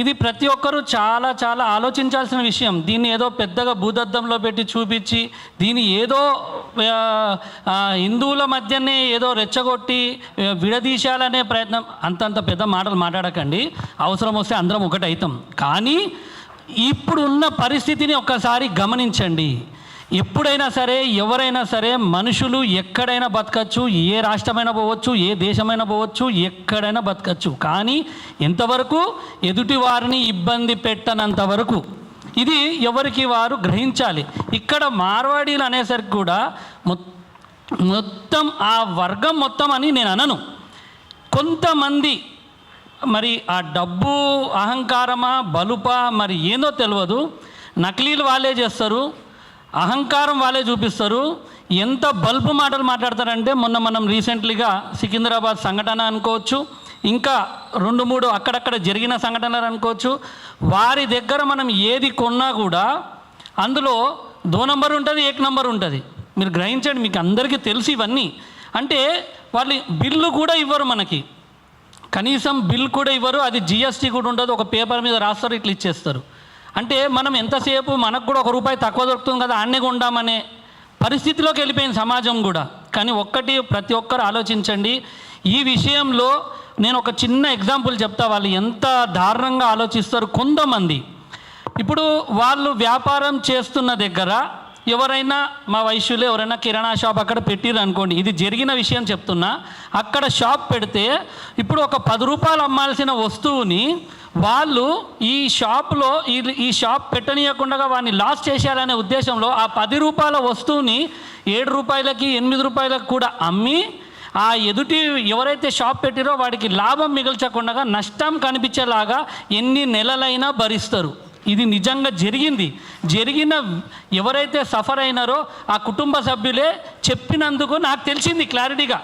ఇది ప్రతి ఒక్కరూ చాలా చాలా ఆలోచించాల్సిన విషయం. దీన్ని ఏదో పెద్దగా భూదద్దంలో పెట్టి చూపించి దీన్ని ఏదో హిందువుల మధ్యనే ఏదో రెచ్చగొట్టి విడదీశాలనే ప్రయత్నం అంతంత పెద్ద మాటలు మాట్లాడకండి. అవసరం వస్తే అందరం ఒకటైతాం. కానీ ఇప్పుడున్న పరిస్థితిని ఒక్కసారి గమనించండి. ఎప్పుడైనా సరే ఎవరైనా సరే మనుషులు ఎక్కడైనా బతకచ్చు ఏ రాష్ట్రమైనా పోవచ్చు ఏ దేశమైనా పోవచ్చు ఎక్కడైనా బతకచ్చు. కానీ ఎంతవరకు ఎదుటి వారిని ఇబ్బంది పెట్టనంత వరకు ఇది ఎవరికి వారు గ్రహించాలి. ఇక్కడ మార్వాడీలు అనేసరికి కూడా మొత్తం ఆ వర్గం మొత్తం అని నేను అనను. కొంతమంది మరి ఆ డబ్బు అహంకారమా బలుపా మరి ఏందో తెలియదు నకిలీలు వాళ్ళే చేస్తారు. అహంకారం వాళ్ళే చూపిస్తారు. ఎంత బల్బు మాటలు మాట్లాడతారంటే మొన్న మనం రీసెంట్లీగా సికింద్రాబాద్ సంఘటన అనుకోవచ్చు ఇంకా రెండు మూడు అక్కడక్కడ జరిగిన సంఘటనలు అనుకోవచ్చు. వారి దగ్గర మనం ఏది కొన్నా కూడా అందులో దో నంబర్ ఉంటుంది ఏక్ నంబర్ ఉంటుంది. మీరు గ్రహించండి మీకు అందరికీ తెలుసు ఇవన్నీ. అంటే వాళ్ళు బిల్లు కూడా ఇవ్వరు మనకి. కనీసం బిల్ కూడా ఇవ్వరు అది జిఎస్టీ కూడా ఉండదు ఒక పేపర్ మీద రాస్తారు ఇట్లా ఇచ్చేస్తారు. అంటే మనం ఎంతసేపు మనకు కూడా ఒక రూపాయి తక్కువ దొరుకుతుంది కదా ఆడనే కొండామనే పరిస్థితిలోకి వెళ్ళిపోయింది సమాజం కూడా. కానీ ఒక్కటి ప్రతి ఒక్కరు ఆలోచించండి ఈ విషయంలో నేను ఒక చిన్న ఎగ్జాంపుల్ చెప్తా వాళ్ళు. ఎంత దారుణంగా ఆలోచిస్తారు కొంతమంది. ఇప్పుడు వాళ్ళు వ్యాపారం చేస్తున్న దగ్గర ఎవరైనా మా వైశ్యులు ఎవరైనా కిరాణా షాప్ అక్కడ పెట్టిరు అనుకోండి ఇది జరిగిన విషయం చెప్తున్నా అక్కడ షాప్ పెడితే ఇప్పుడు ఒక పది రూపాయలు అమ్మాల్సిన వస్తువుని వాళ్ళు ఈ షాప్లో ఈ ఈ షాప్ పెట్టనీయకుండా వాడిని లాస్ చేశారనే ఉద్దేశంలో ఆ పది రూపాయల వస్తువుని ఏడు రూపాయలకి ఎనిమిది రూపాయలకు కూడా అమ్మి ఆ ఎదుటి ఎవరైతే షాప్ పెట్టిరో వాడికి లాభం మిగల్చకుండా నష్టం కనిపించేలాగా ఎన్ని నెలలైనా భరిస్తారు. ఇది నిజంగా జరిగింది. జరిగిన ఎవరైతే సఫర్ అయినారో ఆ కుటుంబ సభ్యులే చెప్పినందుకు నాకు తెలిసింది క్లారిటీగా.